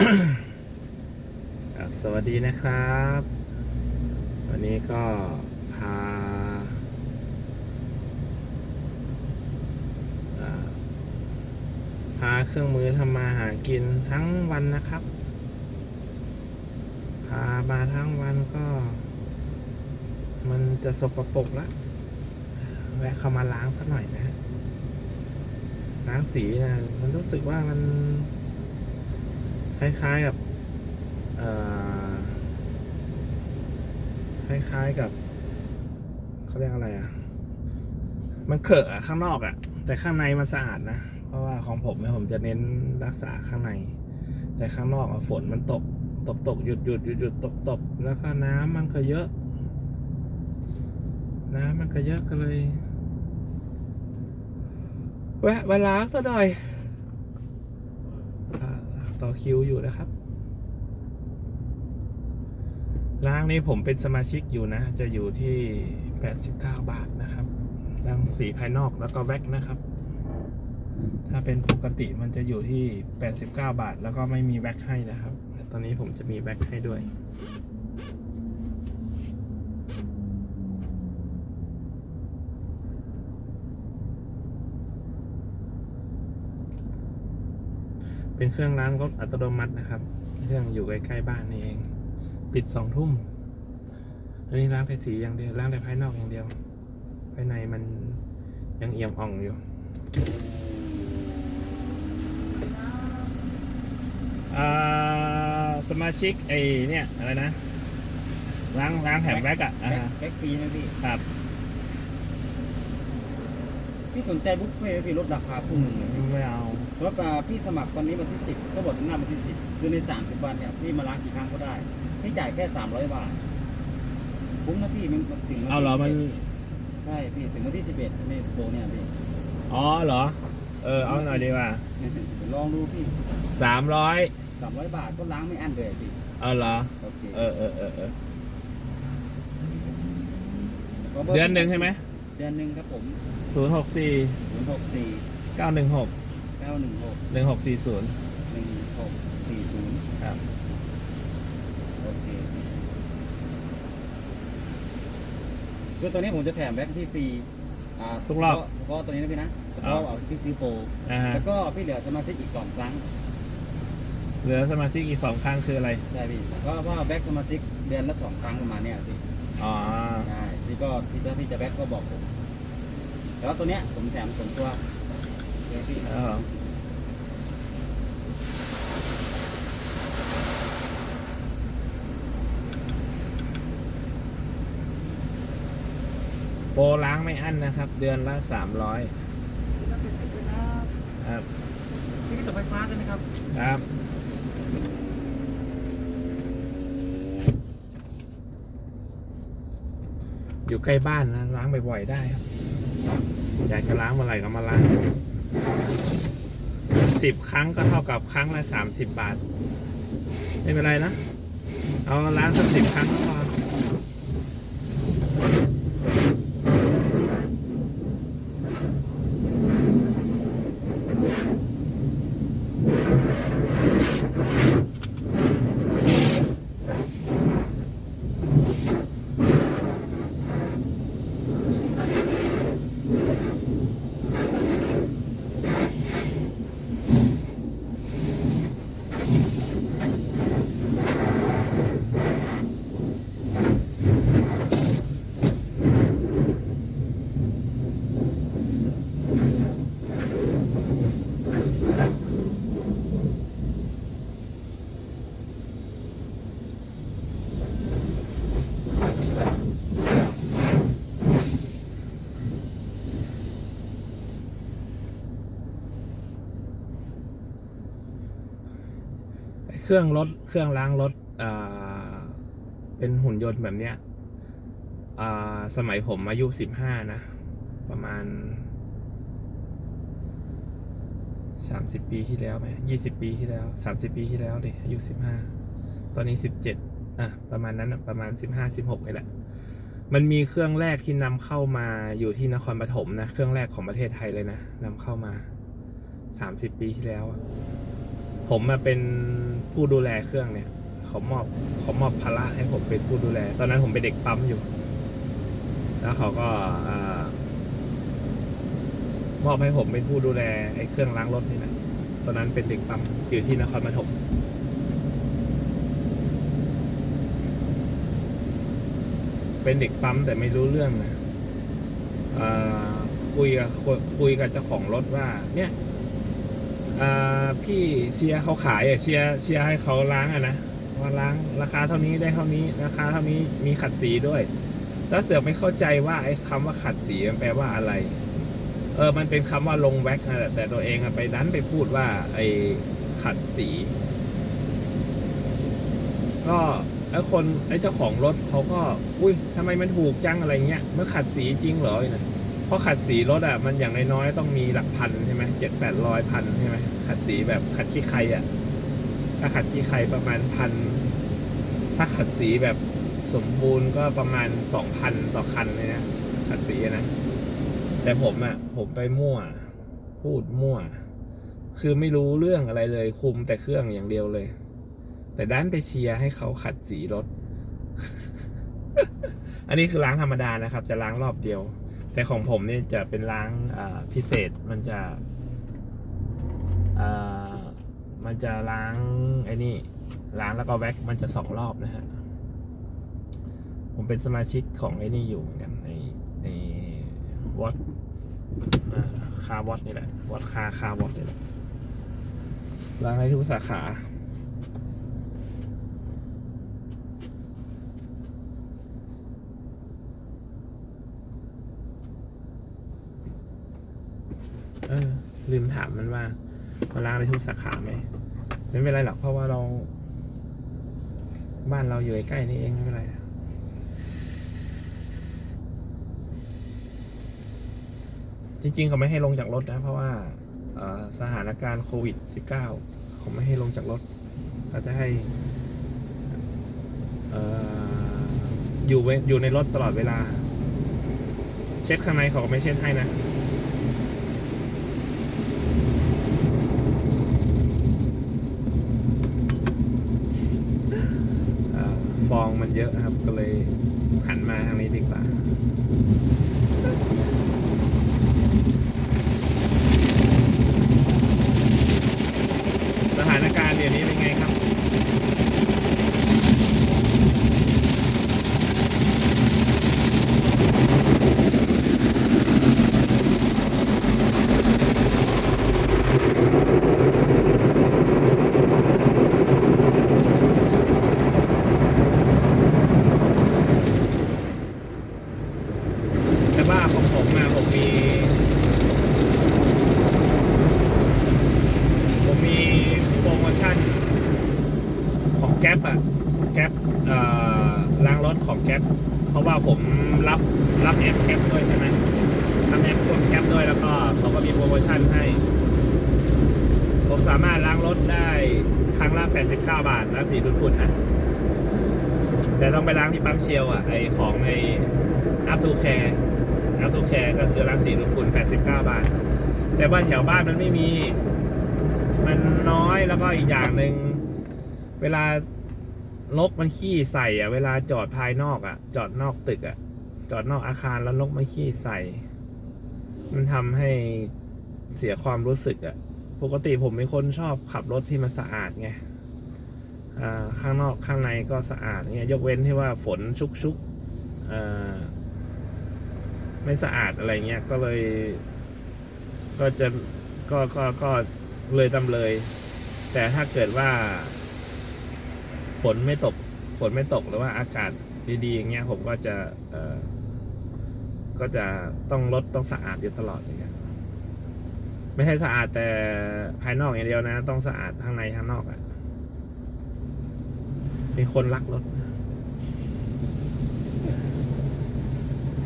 ครับสวัสดีนะครับ วันนี้ก็พาพาเครื่องมือทำมาหากินทั้งวันนะครับ พามาทั้งวันก็ มันจะสกปรกละแวะเข้ามาล้างสักหน่อยนะล้างสีนะมันรู้สึกว่ามัน คล้ายๆกับคล้ายๆกับเขาเรียกอะไรอะ มันเขอะอะข้างนอกอะ แต่ข้างในมันสะอาดนะ เพราะว่าของผมเนี่ยผมจะเน้นรักษาข้างใน แต่ข้างนอกอะฝนมันตก ตกตกหยุดหยุดหยุดหยุดตกตกแล้วก็น้ำมันก็เยอะ น้ำมันก็เยอะก็เลย แวะมาล้างซะหน่อย ต่อคิวอยู่นะครับร้านนี้ผมเป็นสมาชิกอยู่นะ จะอยู่ที่ 89 บาทนะครับรังสีภายนอกแล้วก็แว็กนะครับ ถ้าเป็นปกติมันจะอยู่ที่ 89 บาท แล้วก็ไม่มีแว็กให้นะครับแต่ตอนนี้ผมจะมีแว็กให้ด้วย เป็นเครื่องล้างรถอัตโนมัตินะครับ เครื่องอยู่ใกล้ๆบ้านนี่เอง ปิดสองทุ่มอันนี้ล้างแต่สีอย่างเดียวล้างแต่ภายนอกอย่างเดียว ภายในมันยังเอี่ยมอ่องอยู่อ่าสมาชิกไอเนี่ยอะไรนะล้างล้างแถมแว็กอะอ่าแบ็คฮะแบ็คฟรีนะพี่ครับ พี่สนใจบุ๊กเฟ่ต์ไหมพี่ลดราคาพุ่งหนึ่งเลยไม่เอา แล้วก็พี่สมัครตอนนี้วันที่สิบก็บอกถึงหน้าวันที่สิบคือในสามสิบวันเนี่ยพี่มาล้างกี่ครั้งก็ได้พี่จ่ายแค่สามร้อยบาทคุ้มนะพี่มันถึงวันที่เอาเหรอมัน11ใช่พี่ถึงวันที่สิบเอ็ดนี่โปรเนี่ยพี่อ๋อเหรอ เออเอาหน่อยดีกว่าเดี๋ยวลองดูพี่สามร้อยสามร้อยบาทก็ล้างไม่อั้นเลยพี่เอาเหรอ โอเคเออเออเออเออก็บร์เดือนหนึ่งใช่ไหมเดือนหนึ่งครับผมศูนย์หกสี่ศูนย์หกสี่เก้าหนึ่งหก เก้าหนึ่งหกหนึ่งหกสี่ศูนย์หนึ่งหกสี่ศูนย์ครับ โอเคคือตัวนี้ผมจะแถมแบ็คที่ฟรีอ่าทุกรอบเฉพาะตัวนี้นะพี่นะเฉพาะเอาที่ซื้อโปรอ่าฮะ แล้วก็พี่เหลือสมาชิกอีกสองครั้งเหลือสมาชิกอีกสองครั้งคืออะไร ใช่พี่เพราะว่าแบ็คสมาชิกเดือนละสองครั้งประมาณเนี้ยพี่ อ๋อ ใช่พี่ก็พี่ถ้าพี่จะแบ็คก็บอกผมแล้วตัวเนี้ยผมแถมส่วนตัวเดี๋ยวพี่เออ โปรล้างไม่อั้นนะครับ เดือนละสามร้อยครับพี่มีตัวไฟฟ้าใช่ไหมครับ ครับอยู่ใกล้บ้านนะล้างบ่อยๆได้ครับอยากจะล้างเมื่อไหร่ก็มาล้าง สิบครั้งก็เท่ากับครั้งละสามสิบบาท ไม่เป็นไรนะ เอาล้างสักสิบครั้งก็พอ เครื่องรถเครื่องล้างรถเป็นหุ่นยนต์แบบเนี้ยสมัยผมอายุสิบห้านะ ประมาณสามสิบปีที่แล้วไหมยี่สิบปีที่แล้วสามสิบปีที่แล้วดิอายุสิบห้าตอนนี้สิบเจ็ดอะประมาณนั้นประมาณสิบห้าสิบหกนี่แหละมันมีเครื่องแรกที่นำเข้ามาอยู่ที่นครปฐมนะ เครื่องแรกของประเทศไทยเลยนะนำเข้ามาสามสิบปีที่แล้วอะ ผมมาเป็นผู้ดูแลเครื่องเนี่ยเขามอบเขามอบภาระให้ผมเป็นผู้ดูแล ตอนนั้นผมเป็นเด็กปั๊มอยู่ แล้วเขาก็อมอบให้ผมเป็นผู้ดูแลไอ้เครื่องล้างรถนี่แหละตอนนั้นเป็นเด็กปั๊มอยู่ที่นครปฐมเป็นเด็กปั๊มแต่ไม่รู้เรื่องนะคุยกับคุยกับเจ้าของรถว่า เนี่ย พี่เชียร์เขาขายอะเชียร์เชียร์ให้เขาล้างอะนะว่าล้างราคาเท่านี้ได้เท่านี้ราคาเท่านี้มีขัดสีด้วย แล้วเสือกไม่เข้าใจว่าไอ้คำว่าขัดสีมันแปลว่าอะไร เออมันเป็นคำว่าลงแว็กนะแต่แต่ตัวเองอะไปดันไปพูดว่าไอ้ขัดสี ก็ไอ้คนไอ้เจ้าของรถเขาก็ อุ้ยทำไมมันถูกจังอะไรเงี้ยมันขัดสีจริงเหรอเนี่ย เพราะขัดสีรถอะมันอย่างน้อยๆต้องมีหลักพันใช่ไหมเจ็ดแปดร้อยพันใช่ไหมขัดสีแบบขัดขี้ใครอะถ้าขัดขี้ใครประมาณพันถ้าขัดสีแบบสมบูรณ์ก็ประมาณสองพันต่อคันเลยนะขัดสีนะแต่ผมอะผมไปมั่ว พูดมั่ว คือไม่รู้เรื่องอะไรเลยคุมแต่เครื่องอย่างเดียวเลย แต่ด้านไปเชียร์ให้เขาขัดสีรถ อันนี้คือล้างธรรมดานะครับ จะล้างรอบเดียว แต่ของผมเนี่ยจะเป็นล้างพิเศษมันจะมันจะล้างไอ้นี่ล้างแล้วก็แว็กมันจะสองรอบนะฮะ ผมเป็นสมาชิกของไอ้นี่อยู่เหมือนกันในในวอตคาร์วอตนี่แหละวอตคาคาร์วอตนี่แหละล้างในทุกสาขา เออ ลืมถามมันว่ามาล้างในทุกสาขาไหมไม่เป็นไรหรอกเพราะว่าเรา บ้านเราอยู่ใกล้นี่เองไม่เป็นไรจริงๆเขาไม่ให้ลงจากรถนะ เพราะว่าสถานการณ์โควิด -19 เขาไม่ให้ลงจากรถเขาจะให้อยู่อยู่ในรถตลอดเวลา เช็ดข้างในเขาก็ไม่เช็ดให้นะ เอ่อ ฟองมันเยอะครับ ก็เลยหันมาทางนี้ดีกว่า สถานการณ์เดี๋ยวนี้เป็นไงครับ แต่ว่าของผมอะผมมี ผมมีโปรโมชั่นของแก๊ปอะแก๊ปเอ่อล้างรถของแก๊ปเพราะว่าผมรับรับแอปแก๊ปด้วยใช่ไหมรับแอปกดแก๊ปด้วยแล้วก็เขาก็มีโปรโมชั่นให้ ผมสามารถล้างรถได้ครั้งละ 89 บาทล้างสีดูดฝุ่นนะ แต่ต้องไปล้างที่ปั๊มเชลอะ ไอของไอ up to care up to care ก็คือล้างสีดูดฝุ่น 89 บาท แต่ว่าแถวบ้านมันไม่มี มันน้อยแล้วก็อีกอย่างหนึ่งเวลานกมันขี้ใส่อะ เวลาจอดภายนอกอะ จอดนอกตึกอะ จอดนอกอาคารแล้วนกมันขี้ใส่ มันทำให้เสียความรู้สึกอะ ปกติผมเป็นคนชอบขับรถที่มันสะอาดไงอ่าข้างนอกข้างในก็สะอาดเนี่ยยกเว้นที่ว่าฝนชุกชุกอ่อ ไม่สะอาดอะไรเงี้ยก็เลย ก็จะก็ก็ก็เลยตำเลย แต่ถ้าเกิดว่า ฝนไม่ตก ฝนไม่ตกหรือว่าอากาศดีๆอย่างเงี้ย ผมก็จะ เออก็จะต้องรถต้องสะอาดอยู่ตลอดอย่างเงี้ยไม่ใช่สะอาดแต่ภายนอกอย่างเดียวนะ ต้องสะอาดข้างในข้างนอกอะ่ะเป็นคนรักรถ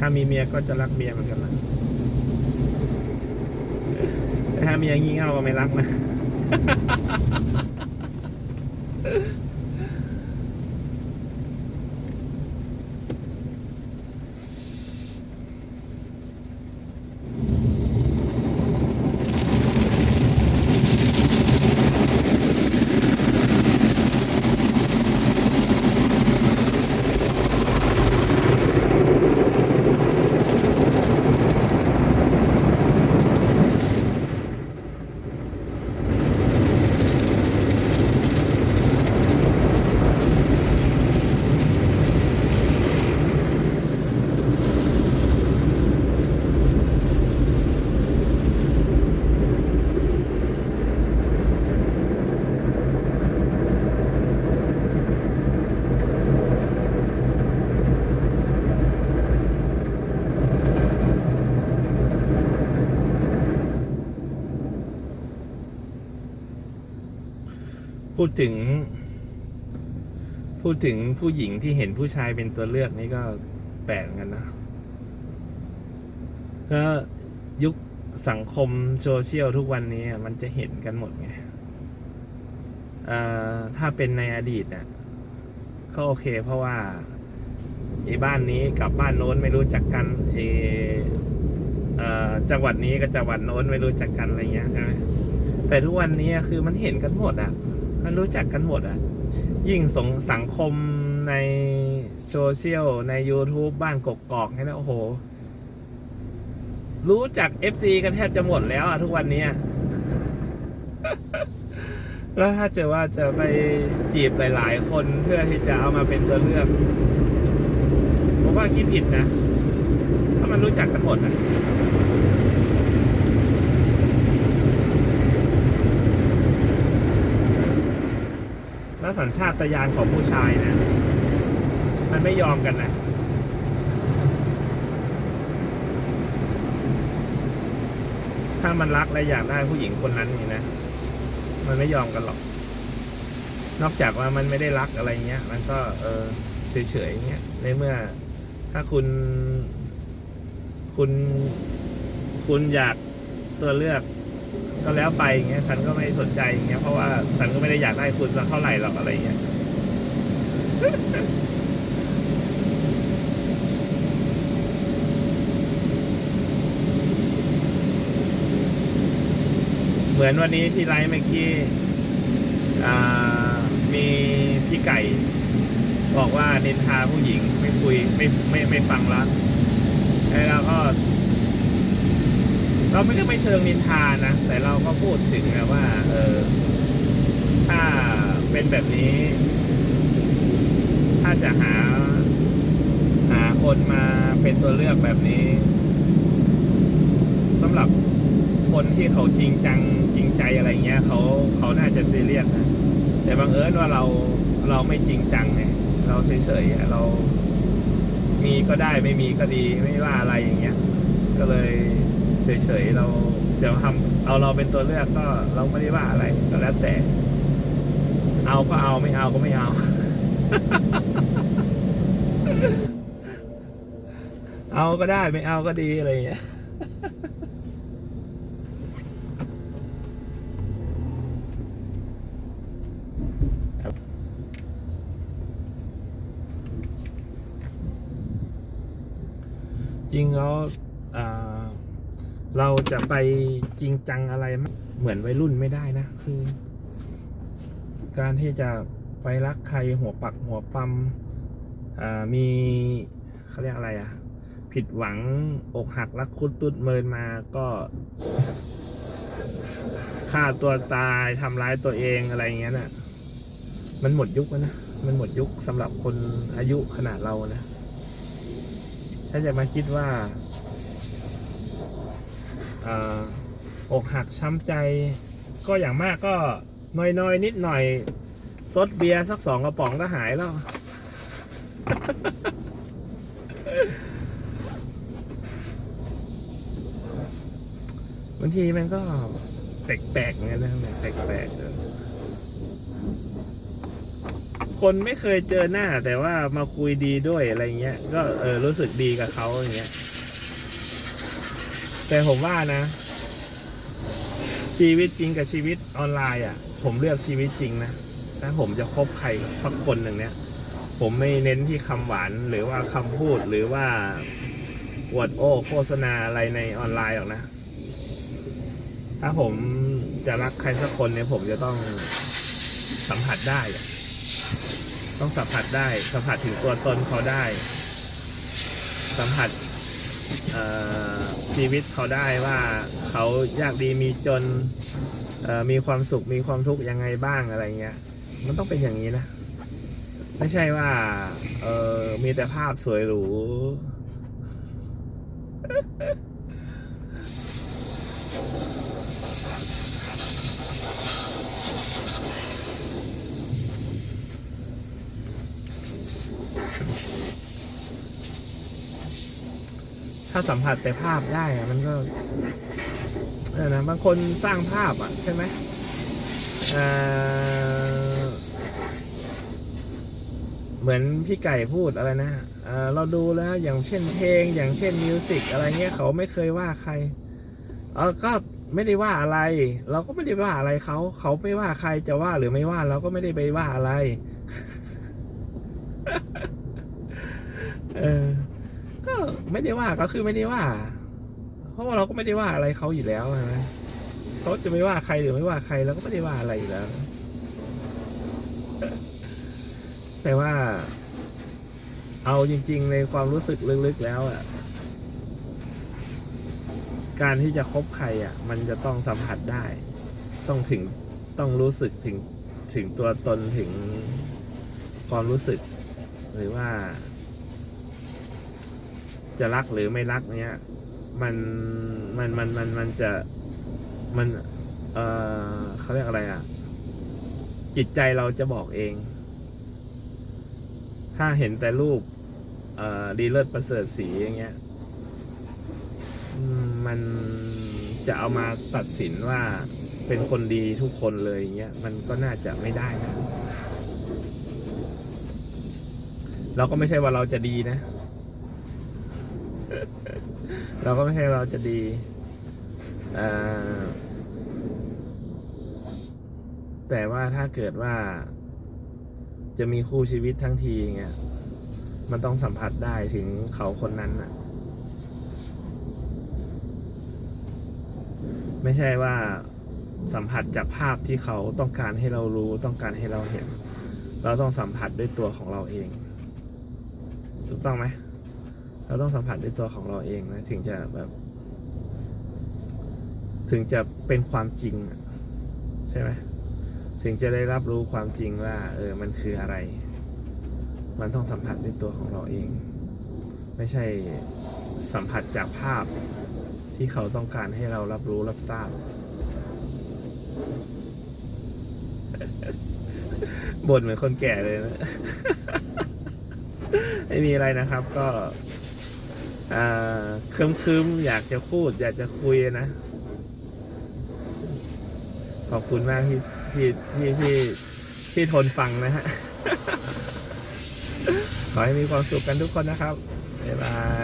ถ้ามีเมียก็จะรักเมียเหมือนกันนะแต่ถ้าเมียงี่เง่าก็ไม่รักนะ พูดถึง พูดถึงผู้หญิงที่เห็นผู้ชายเป็นตัวเลือกนี่ก็แปลกกันนะก็ยุคสังคมโซเชียลทุกวันนี้มันจะเห็นกันหมดไงถ้าเป็นในอดีตน่ะก็โอเคเพราะว่าไอ้บ้านนี้กับบ้านโน้นไม่รู้จักกันไอ้เอจังหวัดนี้กับจังหวัดโน้นไม่รู้จักกันอะไรเงี้ยใช่ไหมแต่ทุกวันนี้คือมันเห็นกันหมดอะ มันรู้จักกันหมดอะ ยิ่งสงสังคมในโซเชียลใน YouTube บ้านกกอกนี่นะโอ้โห รู้จัก FC กันแทบจะหมดแล้วอะทุกวันนี้ แล้วถ้าเจอว่าจะไปจีบหลาย ๆ คนเพื่อที่จะเอามาเป็นตัวเลือกผมว่าคิดผิดนะ ถ้ามันรู้จักกันหมดอะ แล้ว สัญชาตญาณของผู้ชายนะ มันไม่ยอมกันนะถ้ามันรักและอยากได้ผู้หญิงคนนั้นนี่นะ มันไม่ยอมกันหรอก นอกจากว่ามันไม่ได้รักอะไรเงี้ย มันก็เออเฉยๆเงี้ย ในเมื่อถ้าคุณ คุณ คุณอยากตัวเลือก ก็แล้วไปอย่างเงี้ยฉันก็ไม่สนใจอย่างเงี้ยเพราะว่าฉันก็ไม่ได้อยากได้คุณสักเท่าไหร่หรอกอะไรเงี้ยเหมือนวันนี้ที่ไลฟ์เมื่อกี้มีพี่ไก่ บอกว่าเนินทาผู้หญิงไม่คุยไม่ไม่ไม่ฟังละแล้วเราก็ เราไม่ได้ไม่เชิงนินทานะ แต่เราก็พูดถึงนะว่า เออ ถ้าเป็นแบบนี้ ถ้าจะหา หาคนมาเป็นตัวเลือกแบบนี้สำหรับคนที่เขาจริงจังจริงใจอะไรเงี้ยเขาเขาน่าจะซีเรียสนะแต่บังเอิญว่าเราเราไม่จริงจังไงเราเฉยๆเรามีก็ได้ไม่มีก็ดีไม่ว่าอะไรอย่างเงี้ย ก็เลย เฉยๆเราจะทำเอาเราเป็นตัวเลือกก็เราไม่ได้ว่าอะไรก็แล้วแต่ เอาก็เอาไม่เอาก็ไม่เอาเอาก็ได้ไม่เอาก็ดีอะไรอย่างเงี้ยจริงแล้ว เราจะไปจริงจังอะไรเหมือนวัยรุ่นไม่ได้นะ คือ การที่จะไปรักใครหัวปักหัวปั๊มมีเขาเรียกอะไรอะผิดหวังอกหักรักคุดตุดเมินมาก็ฆ่าตัวตายทำร้ายตัวเองอะไรเงี้ยน่ะ มันหมดยุคแล้วนะ มันหมดยุคสำหรับคนอายุขนาดเรานะ ถ้าจะมาคิดว่า อกหักช้ำใจ ก็อย่างมากก็น้อยๆนิดหน่อยซดเบียร์สักสองกระป๋องก็หายแล้ว บางทีมันก็แปลกๆเหมือนกันนะแปลกๆคนไม่เคยเจอหน้าแต่ว่ามาคุยดีด้วยอะไรเงี้ย ก็เออรู้สึกดีกับเขาอย่างเงี้ย แต่ผมว่านะ ชีวิตจริงกับชีวิตออนไลน์อะ ผมเลือกชีวิตจริงนะถ้าผมจะคบใครสักคนหนึ่งเนี้ยผมไม่เน้นที่คำหวานหรือว่าคำพูดหรือว่าอวดโอ้โฆษณาอะไรในออนไลน์หรอกนะ ถ้าผมจะรักใครสักคนเนี่ย ผมจะต้องสัมผัสได้ ต้องสัมผัสได้ สัมผัสถึงตัวตนเขาได้ สัมผัส ชีวิตเขาได้ว่าเขายากดีมีจนมีความสุขมีความทุกข์ยังไงบ้างอะไรเงี้ย มันต้องเป็นอย่างนี้นะ ไม่ใช่ว่า เออมีแต่ภาพสวยหรู ถ้าสัมผัสแต่ภาพได้อะมันก็เออนะบางคนสร้างภาพอะใช่ไหมเหมือนพี่ไก่พูดอะไรนะเเราดูแล้วอย่างเช่นเพลง อย่างเช่นมิวสิกอะไรเงี้ยเขาไม่เคยว่าใครเออก็ไม่ได้ว่าอะไร เราก็ไม่ได้ว่าอะไรเขา เขาไม่ว่าใครจะว่าหรือไม่ว่าเราก็ไม่ได้ไปว่าอะไร เออ ไม่ได้ว่าก็คือไม่ได้ว่า เพราะว่าเราก็ไม่ได้ว่าอะไรเขาอยู่แล้วนะเขาจะไม่ว่าใครหรือไม่ว่าใครเราก็ไม่ได้ว่าอะไรอยู่แล้ว แต่ว่า เอาจริง ๆ ในความรู้สึกลึกๆแล้วอะการที่จะคบใครอะ มันจะต้องสัมผัสได้ ต้องถึงต้องรู้สึกถึงถึงตัวตนถึงความรู้สึก หรือว่า จะรักหรือไม่รักเนี้ยมันมันมันมันมันจะมันเออเขาเรียกอะไรอะ จิตใจเราจะบอกเอง ถ้าเห็นแต่รูป เอ่อดีเลิศประเสริฐสีอย่างเงี้ยมันจะเอามาตัดสินว่าเป็นคนดีทุกคนเลยอย่างเงี้ยมันก็น่าจะไม่ได้นะเราก็ไม่ใช่ว่าเราจะดีนะ เราก็ไม่ใช่เราจะดีแต่ว่าถ้าเกิดว่า จะมีคู่ชีวิตทั้งทีเงี้ยมันต้องสัมผัสได้ถึงเขาคนนั้นน่ะไม่ใช่ว่าสัมผัสจากภาพที่เขาต้องการให้เรารู้ต้องการให้เราเห็น เราต้องสัมผัสด้วยตัวของเราเอง ถูกต้องไหม เราต้องสัมผัสด้วยตัวของเราเองนะ ถึงจะแบบ ถึงจะเป็นความจริงใช่ไหมถึงจะได้รับรู้ความจริงว่า เออ มันคืออะไร มันต้องสัมผัสด้วยตัวของเราเอง ไม่ใช่สัมผัสจากภาพที่เขาต้องการให้เรารับรู้รับทราบ บ่นเหมือนคนแก่เลยนะ ไม่มีอะไรนะครับก็ คึมคึมๆอยากจะพูด อยากจะคุยนะ ขอบคุณมากที่ที่ที่ที่ที่ทนฟังนะฮะ ขอให้มีความสุขกันทุกคนนะครับ บ๊ายบาย